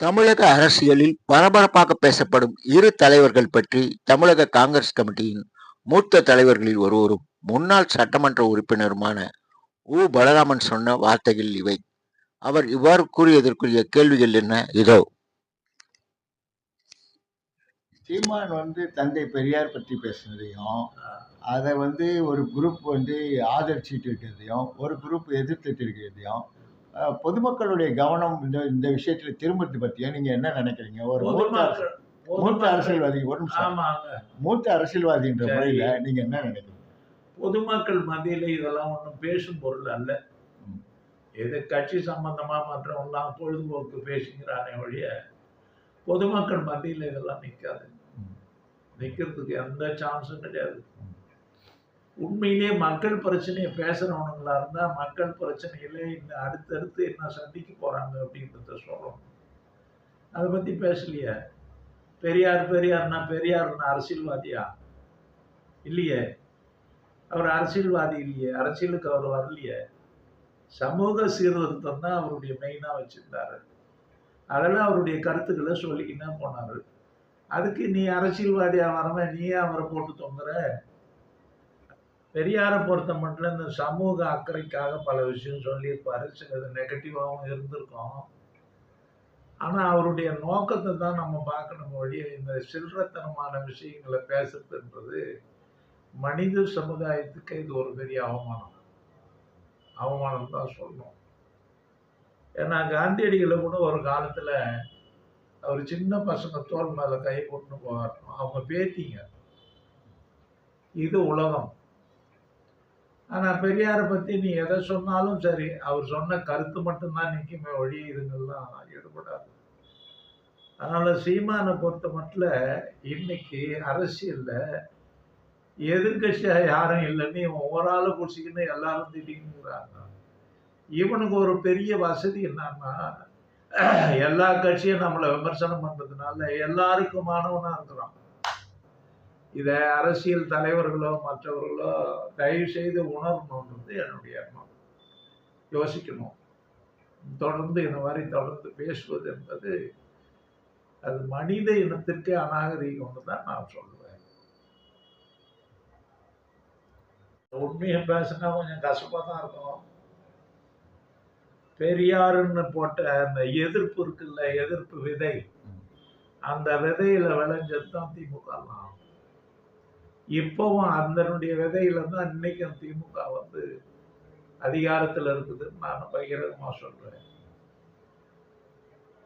தமிழக அரசியலில் பரபரப்பாக பேசப்படும் இரு தலைவர்கள் பற்றி தமிழக காங்கிரஸ் கமிட்டியின் மூத்த தலைவர்களில் ஒருவரும் முன்னாள் சட்டமன்ற உறுப்பினருமான உ. பலராமன் சொன்ன வார்த்தைகள் இவை. அவர் இவ்வாறு கூறியதற்குரிய கேள்விகள் என்ன? இதோ. சீமான் வந்து தந்தை பெரியார் பற்றி பேசுனதையும் அதை வந்து ஒரு குரூப் வந்து ஆதரிச்சுட்டு இருக்கிறதையும் ஒரு குரூப் எதிர்த்துட்டு இருக்கிறதையும் பொதுமக்களுடைய கவனம் இந்த இந்த விஷயத்துல திரும்புறது பத்தியும் நீங்க என்ன நினைக்கிறீங்க? ஒரு மூத்த மூத்த அரசியல்வாதி ஒரு நிமிஷம். மூத்த அரசியல்வாதின்ற. முறையில நீங்க என்ன நினைக்கிறீங்க? பொதுமக்கள் மத்தியில இதெல்லாம் ஒன்றும் பேசும் பொருள் அல்ல. எது கட்சி சம்பந்தமா மற்றவங்களாம் பொழுதுபோக்கு பேசுகிறானே ஒழிய பொதுமக்கள் மத்தியில இதெல்லாம் நிற்காது. நிற்கிறதுக்கு எந்த சான்ஸும் கிடையாது. உண்மையிலே உண்மையிலேயே மக்கள் பிரச்சனையை பேசுறவனுங்களா இருந்தால் மக்கள் பிரச்சனையில இந்த அடுத்தடுத்து என்ன சந்திக்க போறாங்க அப்படின்றத சொல்லணும். அதை பத்தி பேசலையே? பெரியார் பெரியார்னா பெரியார்னா அரசியல்வாதியா? இல்லையே. அவர் அரசியல்வாதி இல்லையே. அரசியலுக்கு அவர் வரலையே. சமூக சீர்திருத்தம் தான் அவருடைய மெயினாக வச்சுருந்தாரு. அதெல்லாம் அவருடைய கருத்துக்களை சொல்லிக்கின்னு போனார். அதுக்கு நீ அரசியல்வாதியாக வரவன் நீயே அவரை போட்டு தொங்குற? பெரியாரை பொறுத்த மட்டும் இந்த சமூக அக்கறைக்காக பல விஷயம் சொல்லியிருப்பார். சிலது நெகட்டிவாகவும் இருந்திருக்கும். ஆனால் அவருடைய நோக்கத்தை தான் நம்ம பார்க்கணும் வழியே இந்த சில்லறத்தனமான விஷயங்களை பேசுறதுன்றது மனித சமுதாயத்துக்கு இது ஒரு பெரிய அவமானம். அவமானம் தான் சொல்லணும். ஏன்னா காந்தியடிகளை கூட ஒரு காலத்தில் அவர் சின்ன பசங்க தோல் மேலே கை கொண்டு போவார் அவங்க பேத்திங்க. இது உலகம். ஆனால் பெரியாரை பற்றி நீ எதை சொன்னாலும் சரி அவர் சொன்ன கருத்து மட்டும்தான் நிற்குமே ஒழி இதுங்கெல்லாம் ஈடுபடாது. அதனால் சீமானை பொறுத்த மட்டும் இன்னைக்கு அரசியலில் எதிர்கட்சியாக யாரும் இல்லைன்னு இவன் ஓராளை ஆளை பிடிச்சிக்கின்னு எல்லாரும் திட்டிங்கிறாங்க இவனுக்கு ஒரு பெரிய வசதி என்னன்னா எல்லா கட்சியும் நம்மளை விமர்சனம் பண்ணுறதுனால எல்லாருக்குமானவனாக இருக்கிறான். இதை அரசியல் தலைவர்களோ மற்றவர்களோ தயவு செய்து உணரணுன்றது என்னுடைய எண்ணம் யோசிக்கணும். தொடர்ந்து இந்த மாதிரி தொடர்ந்து பேசுவது என்பது அது மனித இனத்திற்கே அநாகரிகம் தான் நான் சொல்லுவேன். உண்மையை பேசினா கொஞ்சம் கஷ்டமா தான் இருக்கும். பெரியாருன்னு போட்ட அந்த எதிர்ப்பு இருக்குல்ல எதிர்ப்பு விதை. அந்த விதையில விளைஞ்சது தான் திமுக இப்பவும் அதனுடைய விதையில தான் இன்னைக்கும் திமுக வந்து அதிகாரத்தில் இருக்குதுன்னு நான் பகிரங்கமா சொல்றேன்.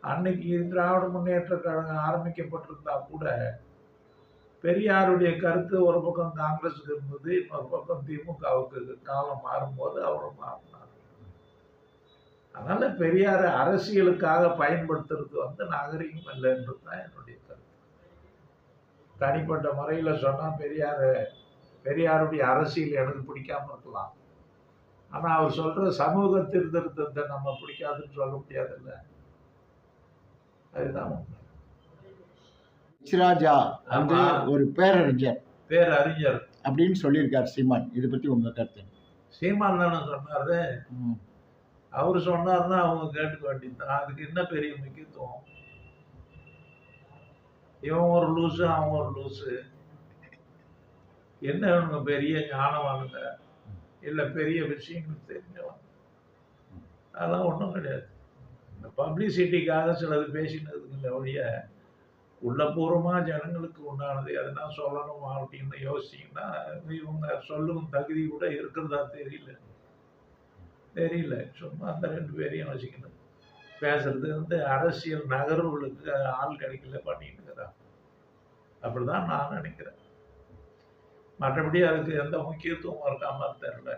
அன்னைக்கு திராவிட முன்னேற்ற கழகம் ஆரம்பிக்கப்பட்டிருந்தா கூட பெரியாருடைய கருத்து ஒரு பக்கம் காங்கிரஸுக்கு இருந்தது இன்னொரு பக்கம் திமுகவுக்கு காலம் மாறும்போது அவரும் மாறினார். அதனால பெரியாரை அரசியலுக்காக பயன்படுத்துறது வந்து நாகரிகம் இல்லைன்றது தான் என்னுடைய கருத்து. தனிப்பட்ட முறையில் சொன்னால் பெரியார் பெரியாருடைய அரசியல் எனக்கு பிடிக்காம இருக்கலாம். ஆனால் அவர் சொல்ற சமூக சீர்திருத்தத்தை நம்ம பிடிக்காதுன்னு சொல்ல முடியாதுல்ல. அதுதான் உண்மை. ராஜா வந்து. ஒரு பேரறிஞர். பேர் அறிஞர் அப்படின்னு சொல்லியிருக்கார் சீமான். இதை பத்தி உங்க கருத்து சீமான் தானே சொன்னாரு. அவர் சொன்னார்னா அவங்க கேட்டுக்க வேண்டியதுதான். அதுக்கு என்ன பெரிய முக்கியத்துவம்? இவன் ஒரு லூசு அவன் ஒரு லூசு. என்ன இவனுங்க பெரிய ஞானவானுங்க இல்லை பெரிய விஷயங்கள் தெரிஞ்சவன். அதெல்லாம் ஒன்றும் கிடையாது. இந்த பப்ளிசிட்டிக்காக சிலது பேசினதுங்கள ஒழிய உள்ளபூர்வமாக ஜனங்களுக்கு உண்டானது எதனா சொல்லணும் அப்படின்னு யோசிச்சிங்கன்னா இவங்க சொல்லும் தகுதி கூட இருக்கிறதா தெரியல. தெரியல. சும்மா அந்த ரெண்டு பேரையும் வச்சுக்கணும் பேசுறது வந்து அரசியல் நகர்வுகளுக்கு ஆள் கிடைக்கல பண்ணிட்டு இருக்கிறாங்க அப்படிதான் நான் நினைக்கிறேன். மற்றபடி அதுக்கு எந்த முக்கியத்துவம் இருக்காம தெரியல.